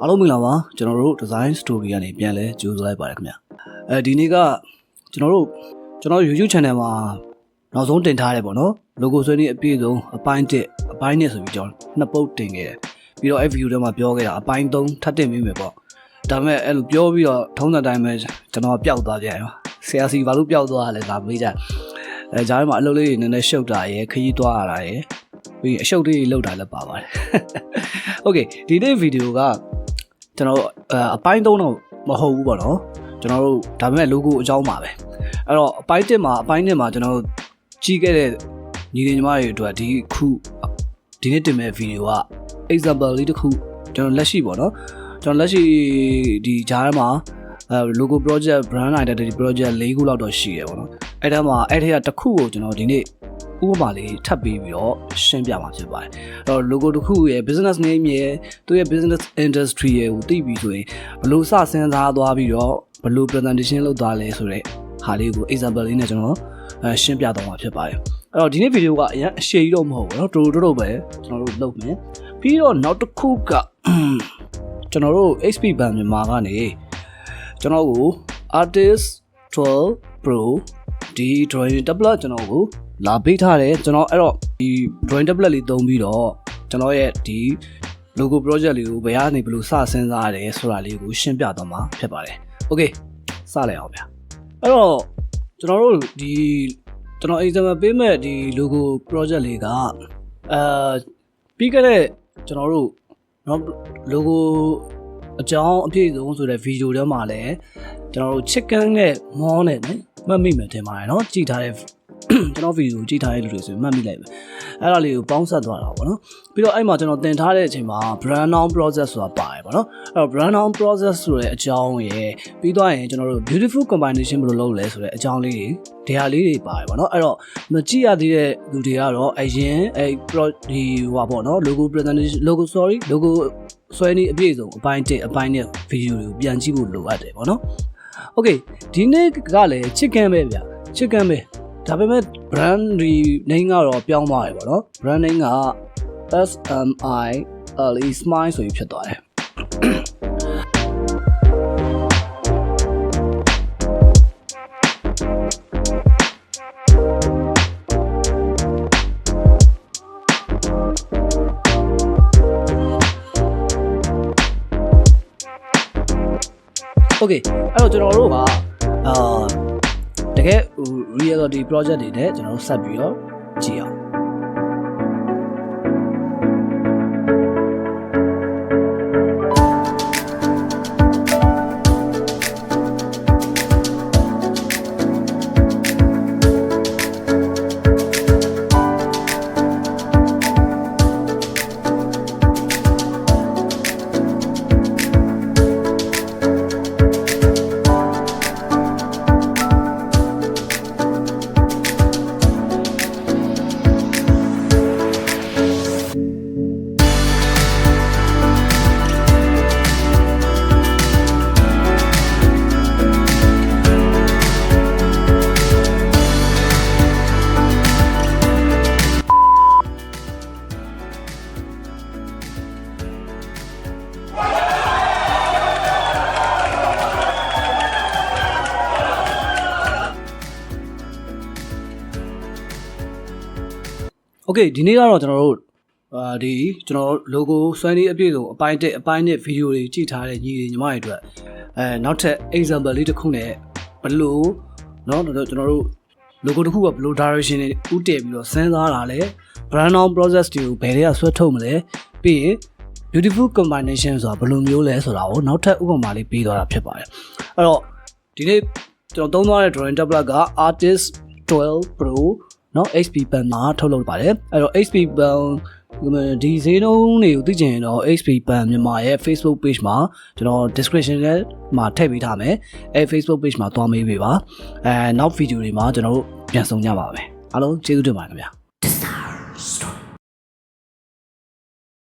အားလုံးမင်္ဂလာပါကျွန်တော်တို့ design story ကနေပြန်လဲကြိုးစားလိုက်ပါတယ်ခင်ဗျအဲဒီနေ့ကကျွန်တော်တို့ကျွန်တော် YouTube channel မှာနောက်ဆုံးတင်ထားတယ်ပေါ့နော် logo ဆွဲနည်းအပြည့်စုံအပိုင်း1အပိုင်း2ဆိုပြီးကျွန်တော်နှစ်ပုတ်တင်ခဲ့တယ်ပြီးတော့အဲ့ video ထဲမှာပြောခဲ့တာအပိုင်း3ထပ်တင်မိမယ်ပေါ့ဒါပေမဲ့အဲ့လိုပြောပြီးတော့ထုံးတဲ့တိုင်းပဲကျွန်တော်ပျောက်သွားပြန်ရောဆရာစီဘာလို့ပျောက်သွားလဲဒါမေးကြအဲဂျားထဲမှာအလုပ်လေးတွေနည်းနည်းရှုပ်တာရယ်ခရီးသွားရတာရယ်ပြီးရင်အရှုပ်လေးတွေလောက်တာလည်းပါပါတယ် Okay ဒီနေ့ဗီဒီယိုက ကျွန်တော်အအပိုင်း3တော့မဟုတ်ဘူးပေါ့နော်ကျွန်တော်တို့ဒါပေမဲ့ logo အကြောင်းပါပဲအဲ့တော့အပိုင်း1မှာအပိုင်း1မှာကျွန်တော်တို့ကြီးခဲ့တဲ့ညီလေးညီမတွေအတွက်ဒီခုဒီနေ့တင်မဲ့ဗီဒီယိုက example လေးတစ်ခုကျွန်တော်လက်ရှိပေါ့နော်ကျွန်တော်လက်ရှိဒီဂျားထဲမှာအဲ logo project brand identity project ၄ခုလောက်တော့ရှိရပေါ့နော်အဲ့ဒါမှာအဲ့ထက်ကတစ်ခုကိုကျွန်တော်ဒီနေ့ ဥပမာလေးထပ်ပြီးပြီးတော့ရှင်းပြမှာဖြစ်ပါတယ်အဲ့တော့ logo တစ်ခုရဲ့ business name ရဲ့သူရဲ့ business industry ရဲ့ကိုသိပြီဆိုရင်ဘယ်လို့စစဉ်းစားသွားပြီးတော့ဘယ်လို့ presentation လုပ်သွားလဲဆိုတော့ဟာလေးကို example လေးနဲ့ကျွန်တော်အဲရှင်းပြတော့မှာဖြစ်ပါတယ်အဲ့တော့ဒီနေ့ဗီဒီယိုကအရင်အရှည်ကြီးတော့မဟုတ်ဘူးเนาะတူတူတူပဲကျွန်တော်တို့လုပ်မယ်ပြီးတော့နောက်တစ်ခုကကျွန်တော်တို့ HP band မြန်မာကနေကျွန်တော်ကို artist 12 pro ဒီ drawing tablet ကျွန်တော်ကို လာပေးထားတယ်ကျွန်တော်အဲ့တော့ဒီ drawing tablet လေးသုံးပြီးတော့ကျွန်တော်ရဲ့ဒီ logo project လေးကိုဘယ်ကနေဘယ်လိုစစဉ်းစားရတယ်ဆိုတာလေးကိုရှင်းပြတော့မှာဖြစ်ပါတယ်။ Okay စလိုက်အောင်ဗျာ။အဲ့တော့ကျွန်တော်တို့ဒီကျွန်တော် exam ပေးမဲ့ဒီ logo project လေးကအာပြီးခဲ့တဲ့ကျွန်တော်တို့เนาะ logo အကြောင်းအပြည့်စုံဆိုတဲ့ဗီဒီယိုထဲမှာလည်းကျွန်တော်တို့ chicken နဲ့ mall နဲ့နော် မှတ်မိမယ်ထင်ပါတယ်เนาะကြည့်ထားတဲ့ ကျွန်တော်ဗီဒီယိုကြည့်ထားတဲ့လူတွေဆိုရင်မှတ်မိလိုက်မယ်အဲ့ဒါလေးကိုပေါင်းဆက်သွားတာပေါ့နော်ပြီးတော့အဲ့မှာကျွန်တော်သင်ထားတဲ့အချိန်မှာ brand down process ဆိုတာပါတယ်ပေါ့နော်အဲ့တော့ brand down process ဆိုတဲ့အကြောင်းရယ်ပြီးတော့ရင်ကျွန်တော်တို့ beautiful combination ဘယ်လိုလုပ်လဲဆိုတဲ့အကြောင်းလေးတွေဒေဟာလေးတွေပါတယ်ပေါ့နော်အဲ့တော့မကြည့်ရသေးတဲ့လူတွေကတော့အရင်အဲ့ pro ဒီဟိုပါပေါ့နော် logo presentation logo sorry logo ဆွဲနည်းအပြည့်စုံအပိုင်း1အပိုင်းနဲ့ဗီဒီယိုတွေကိုပြန်ကြည့်ဖို့လိုအပ်တယ်ပေါ့နော်။ Okay ဒီနေ့ကလည်း chicken ပဲဗျ။ chicken ပဲဒါပေမဲ့ brand ဒီ name ကတော့ပြောင်းသွားတယ်ပေါ့နော် brand name က SMI Early Smile ဆိုပြီးဖြစ်သွားတယ် โอเคအဲ့တော့ကျွန်တော်တို့ကအာတကယ် reality project တွေနဲ့ကျွန်တော်တို့ဆက်ပြီးတော့ကြည့်အောင် โอเคဒီနေ့ကတော့ကျွန်တော်တို့အာဒီကျွန်တော်တို့ logo ဆွဲနည်းအပြည့်စုံအပိုင်း1အပိုင်း2ဗီဒီယိုတွေကြည့်ထားတဲ့ညီတွေညီမတွေအတွက်အဲနောက်ထပ် example လေးတစ်ခုနဲ့ဘလို့เนาะကျွန်တော်တို့ logo တစ်ခုကဘလို့ direction တွေဥတည်ပြီးတော့စဉ်းစားတာလဲ brand down process တွေကိုဘယ်တွေကဆွဲထုတ်မလဲပြီးရင် beautiful combination ဆိုတာဘယ်လိုမျိုးလဲဆိုတာကိုနောက်ထပ်ဥပမာလေးပေးသွားတာဖြစ်ပါတယ်အဲ့တော့ဒီနေ့ကျွန်တော်သုံးသွားတဲ့ drawing tablet က artist 12 pro เนาะ HP pen မှာထုတ်လုပ်ပါတယ်အဲ့တော့ HP pen ဒီဈေးနှုန်းတွေကိုသိချင်ရင်တော့ HP pen မြန်မာရဲ့ Facebook page မှာကျွန်တော် description ထဲမှာထည့်ပေးထားမယ်အဲ Facebook page မှာသွားမေးပေးပါအဲနောက်ဗီဒီယိုတွေမှာကျွန်တော်တို့ပြန်ဆောင်ကြပါမယ်အားလုံးကျေးဇူးတင်ပါတယ်ခင်ဗျာ